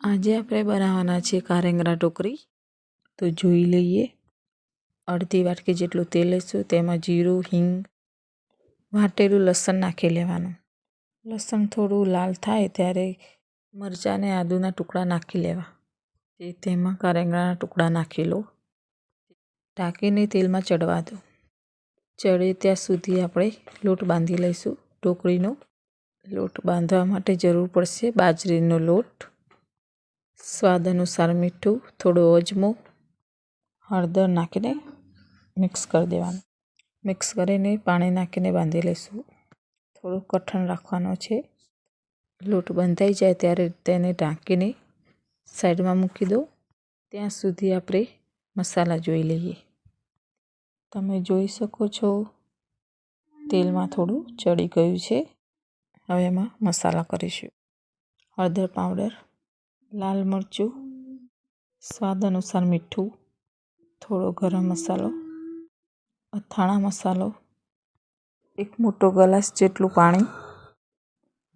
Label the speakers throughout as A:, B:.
A: આજે આપણે બનાવવાના છે કારેંગરા ટોકરી તો જોઈ લઈએ. અડધી વાટકી જેટલું તેલ લઈશું. તેમાં જીરું, હિંગ, વાટેલું લસણ નાખી લેવાનું. લસણ થોડું લાલ થાય ત્યારે મરચાં આદુના ટુકડા નાખી લેવા. તે તેમાં કારેંગરાના ટુકડા નાખી લો. ઢાંકીને તેલમાં ચડવા દો. ચડે ત્યાં સુધી આપણે લોટ બાંધી લઈશું ટોકરીનો લોટ બાંધવા માટે જરૂર પડશે બાજરીનો લોટ. સ્વાદ અનુસાર મીઠું, થોડું અજમો હળદર નાખીને મિક્સ કરી દેવાનું. મિક્સ કરીને પાણી નાખીને બાંધી લઈશું. થોડું કઠણ રાખવાનો છે. લોટ બંધાઈ જાય ત્યારે તેને ઢાંકીને સાઈડમાં મૂકી દો ત્યાં સુધી આપણે મસાલા જોઈ લઈએ. તમે જોઈ શકો છો, તેલમાં થોડું ચડી ગયું છે. હવે એમાં મસાલા કરીશું. હળદર પાવડર લાલ મરચું, સ્વાદ અનુસાર મીઠું, થોડો ગરમ મસાલો, અથાણા મસાલો, એક મોટો ગ્લાસ જેટલું પાણી.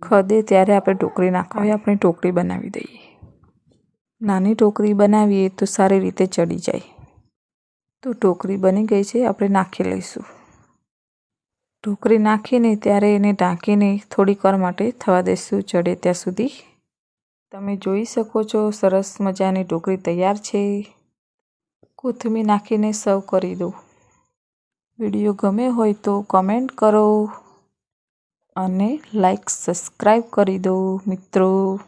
A: ખદે ત્યારે આપણે ટોકરી નાખાવી, આપણે ટોકરી બનાવી દઈએ. નાની ટોકરી બનાવીએ તો સારી રીતે ચડી જાય. તો ટોકરી બની ગઈ છે, આપણે નાખી લઈશું. ઢોકળી નાખીને, ત્યારે એને ઢાંકીને થોડીક વાર માટે થવા દઈશું ચડે ત્યાં સુધી. તમે જોઈ શકો છો, સરસ મજાની ઢોકળી તૈયાર છે. કોથમીર નાખીને સર્વ કરી દો વીડિયો ગમે હોય તો કમેન્ટ કરો અને લાઈક સબસ્ક્રાઈબ કરી દો મિત્રો.